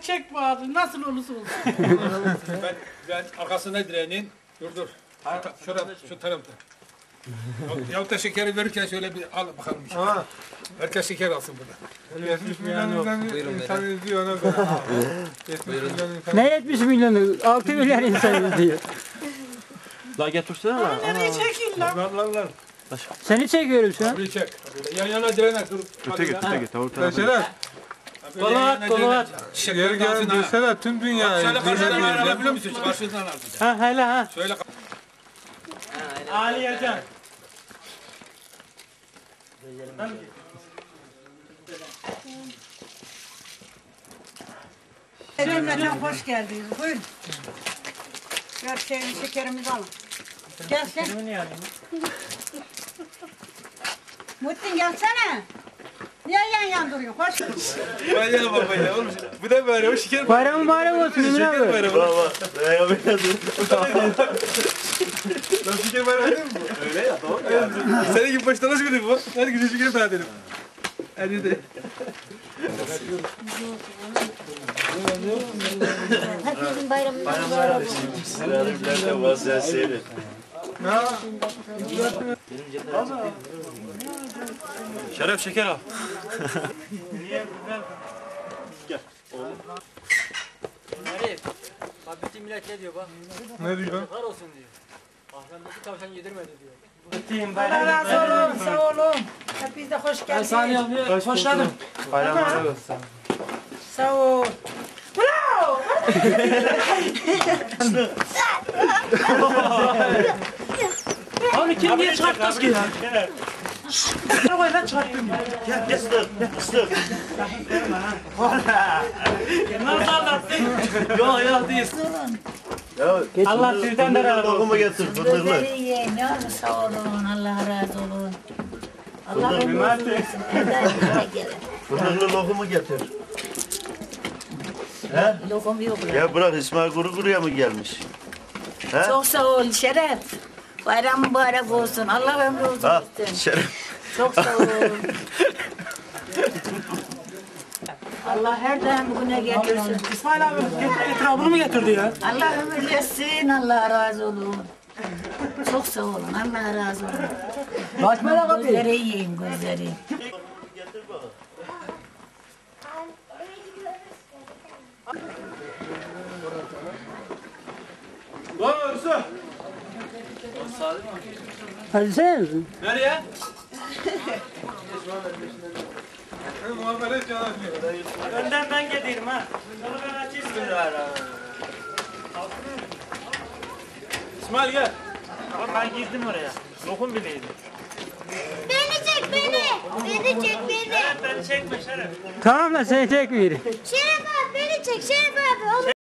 Çek bağırdı. Nasıl olursa olsun. Ben, ben arkasına direnin. Dur dur. Şu, ta- şurada, şu tarafta. Ya- Yahut da şekeri verirken şöyle bir al bakalım. Işte. Herkes şeker alsın burada. 70 milyon insan, insan izliyor ona göre. 70 milyon insan. Ne 70 milyonu? 6 milyar insan izliyor. La getirsene la. Nereye çekin lan? Lan lan lan. Seni çekiyorum şu an. Burayı çek. Yan yana direne dur. Öte git, öte git. Orta. Mesela Kola at, kola at. Çiçek geri gelen mesela tüm dünyayı Şöyle karşıdan alabiliyor musun? Karşıdan de. Ha hele ha. Şöyle Ali Ercan. Cümleten hoş geldiniz. Buyurun. Gel şeyini şekerimizi alın. Gel sen. Muhittin gelsene. Niye yan yan duruyorsun? Hoş Bayağı baba ya oğlum. Bu da böyle o şeker. Bayram mübarek olsun Emin abi. Lan şeker var öyle mi bu? Öyle ya doğru ya. Senin gibi başta nasıl biliyor bu? Her gün şeker daha dedim. Hadi de. Herkesin bayramı mübarek olsun. Şeref şeker al. Bak bütün millet ne diyor bak. Ne diyor? Var olsun diyor. Afyon'daki tavşan yedirmedi diyor. Allah razı olun. Sağ olun. Hepiniz de hoş geldiniz. Hoşladım. Bayramlar olsun. Sağ ol. Abi kim niye çarptı ki ya? Ne koy lan çarptım ya. Nasıl anlattın? Yok yok değil. Allah sizden de razı olsun. Getir fındıklı. Gözleri. Ne olur sağ olun. Allah razı olun. Allah ele gelin. Fındıklı lokumu getir. Lokum yok lan. Ya bırak İsmail Kuru Kuru'ya mı gelmiş? He? Çok sağ ol Şeref. Bayram mübarek olsun. Allah ömrü uzun Ha, etsin. şeref. Çok sağ ol. Allah her daim bugüne getirsin. İsmail abi bunu mu getirdi ya? Allah ömür versin. Allah razı olun. Çok sağ olun. Allah razı olun. Bakma lan Gözleri yiyin gözleri. Lan Usta. Hadi sen. Nereye? Önden ben geleyim ha. Onu ben açayım. İsmail gel. Ben girdim oraya. Lokum bileydim. Beni çek beni. Beni çek beni. Ben çekme Şeref. Tamam da seni çekmiyorum. Şeref abi beni çek Şeref abi. Onu